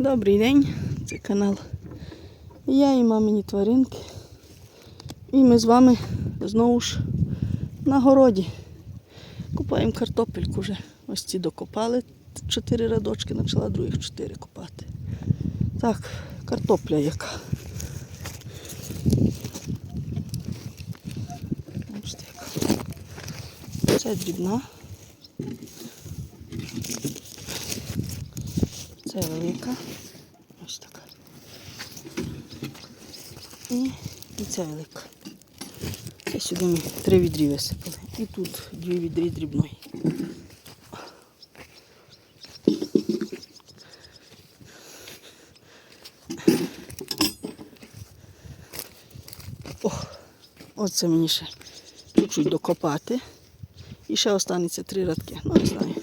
Добрий день, це канал. Я і мамині тваринки. І ми з вами знову ж на городі. Купаємо картопельку вже. Ось ці докопали чотири рядочки, почала других чотири копати. Так, картопля яка. Це дрібна. Це велика. Ось така. І, і ця велика. Це сюди ми три відрі висипали. І тут дві відрі дрібної. Оце мені ще чуть-чуть докопати. І ще останеться три радки. Ну, не знаю.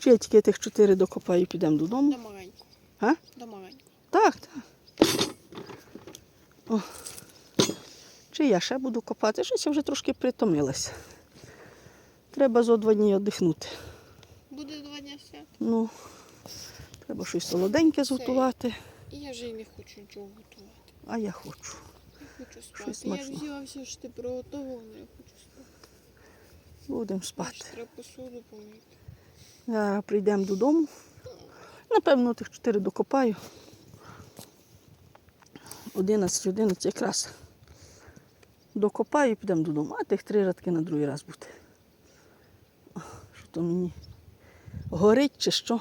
Чи я тільки тих чотири докопаю і підемо додому. До маленького. А? До маленького. Так, так. О. Чи я ще буду копати? Щось я вже трошки притомилася. Треба зо два дні віддихнути. Буде два дня свят. Ну, треба щось солоденьке зготувати, І я вже й не хочу нічого готувати. а я хочу. Я хочу Щось спати. Я смачного. взяла все, що ти приготувала, але я хочу спати. Будемо спати. треба посуду помити. Зараз прийдемо додому. Напевно, тих чотири докопаю. 11, 11 якраз. Докопаю і підемо додому. А тих три радки на другий раз буде. Що то мені горить чи що.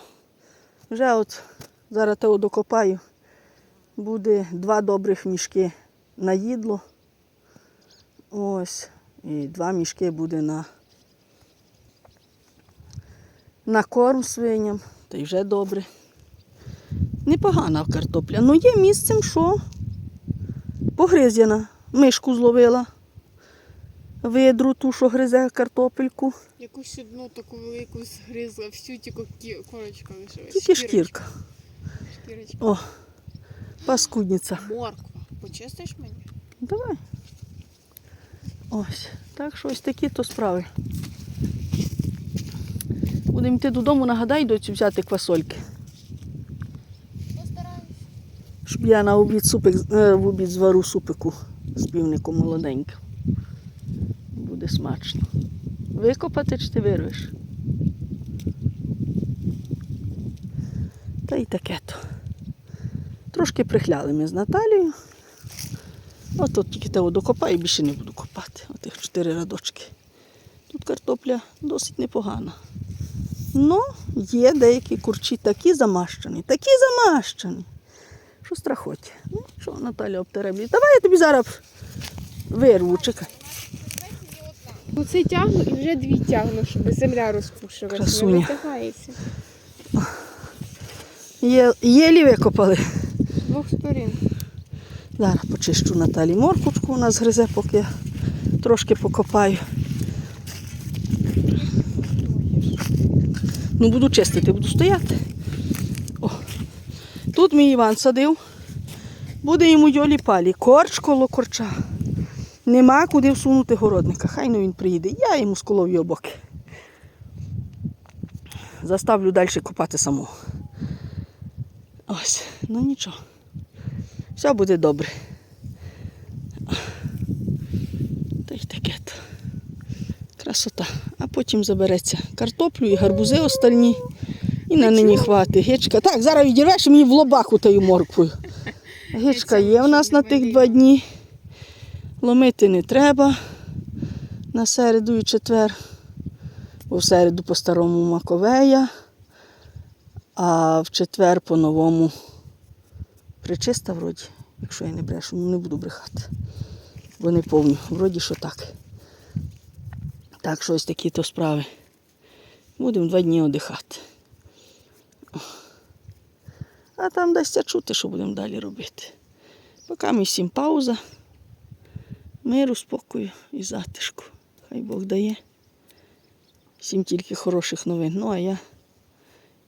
Вже от зараз того докопаю. Буде два добрих мішки на їдло. Ось. І два мішки буде на на корм свиням, та й вже добре. Непогана картопля. Ну є місцем, що погризяна. Мишку зловила. Видру ту, що гризе картопельку. Якусь одну таку велику згризла, всю тільки корочка лишилась. Тільки шкірка. Шкірочка. О, паскудниця. Морква. Почистиш мені? Давай. Ось. Так що ось такі то справи. Будемо йти додому, нагадай, доцю взяти квасольки. Постараюсь. Щоб я на обід супик, е, в обід звару супику з півником молоденьким. Буде смачно. Викопати чи ти вирвеш? Та й таке то. Трошки прихляли ми з Наталією. От тут тільки того докопаю, більше не буду копати. Отих чотири радочки. Тут картопля досить непогана. Ну, є деякі курчі такі замащені, такі замащені. Що страхоті. Ну, що Наталя обтереблює. Давай я тобі зараз вирву, чекай. Оце тягну і вже дві тягну, щоб земля розпушилася. Красуня. Не витягається. Є, єлі викопали. З двох сторін. Зараз почищу Наталі морквочку, вона згризе, поки я трошки покопаю. Ну, буду чистити, буду стояти. О. Тут мій Іван садив. Буде йому йолі палі. Корч коло корча. Нема куди всунути городника. Хай ну він приїде. Я йому сколов його боки. Заставлю далі копати самого. Ось, ну нічого. Все буде добре. Та й таке то. Красота. Потім забереться картоплю і гарбузи остальні. І на нині хвати. Гичка. Так, зараз відірвеш мені в лобах тою морквою. Гичка є у нас на тих два дні. Ломити не треба на середу і четвер. Бо в середу по-старому Маковея, а в четвер по-новому причиста вроді, якщо я не брешу, ну не буду брехати. Бо не повню. Вроді що так. Так, що ось такі то справи. Будемо два дні одихати. А там дасться чути, що будемо далі робити. Поки ми всім пауза. Миру, спокою і затишку. Хай Бог дає. Всім тільки хороших новин. Ну а я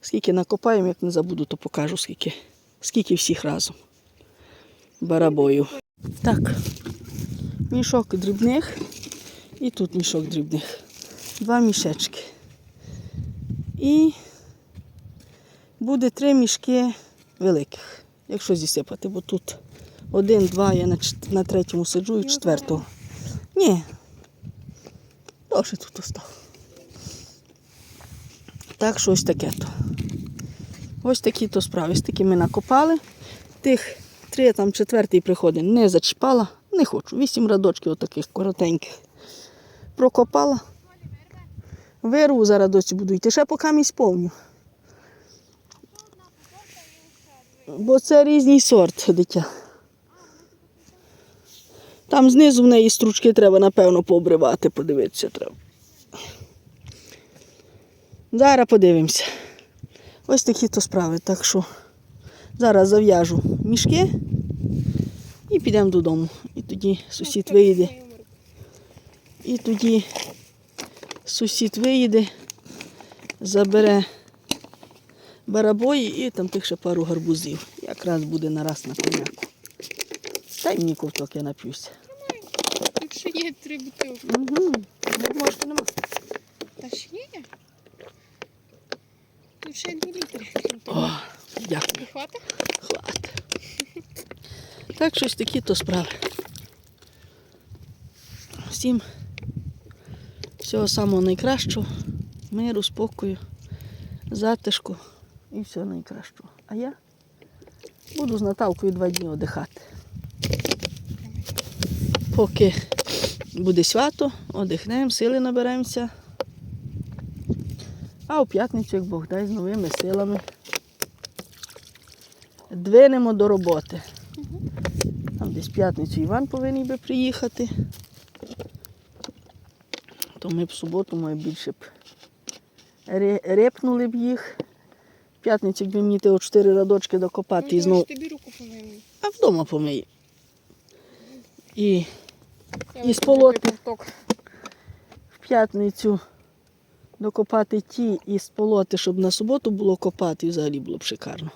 скільки накопаємо, як не забуду, то покажу, скільки, скільки всіх разом. Барабою. Так, мішок дрібних і тут мішок дрібних. Два мішечки. І буде три мішки великих. Якщо зісипати, бо тут один, два, я на, на третьому сиджу і четвертого. Ні. Довше тут остав. Так що ось таке то. Ось такі то справи. Ось такі ми накопали. Тих три, там четвертий приходить, не зачіпала, не хочу. Вісім радочків отаких коротеньких. Прокопала. Вирву зараз доці буду йти. Ще поки мій сповню. Бо це різний сорт дитя. Там знизу в неї стручки треба, напевно, пообривати, подивитися треба. Зараз подивимося. Ось такі то справи. Так що зараз зав'яжу мішки і підемо додому. І тоді сусід виїде. І тоді сусід виїде, забере барабої і там тих ще пару гарбузів. Якраз буде нараз на коняку. Дай мені ковток, я нап'юся. Тут ще є три бутилки. Угу. Можете нема. Та ще є? Тут ще дві літри. О, дякую. Не хватить? Хват. Так, щось такі то справи. Всім всього самого найкращого, миру, спокою, затишку і всього найкращого. А я буду з Наталкою два дні одихати. Поки буде свято, одихнемо, сили наберемося. А у п'ятницю, як Бог дай, з новими силами двинемо до роботи. Там десь п'ятницю Іван повинен би приїхати. То ми б в суботу, може, більше б репнули б їх. В п'ятницю, якби мені того чотири радочки докопати і Ну, знову. Тобі руку. А вдома помию. І Я І сполоти. в п'ятницю докопати ті і сполоти, щоб на суботу було копати, і взагалі було б шикарно.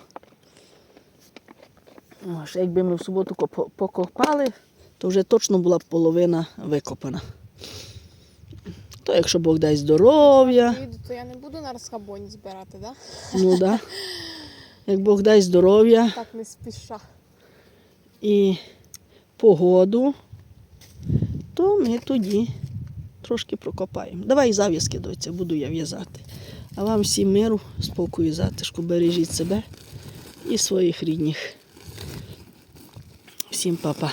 О, ще якби ми в суботу покопали, то вже точно була б половина викопана. То якщо Бог дасть здоров'я, то я не буду на розхабоні збирати, да? ну да. Як Бог дасть здоров'я Так не спіша. і погоду, то ми тоді трошки прокопаємо. Давай зав'язки, доця, буду я в'язати. А вам всім миру, спокою, затишку, бережіть себе і своїх рідних. Всім па-па.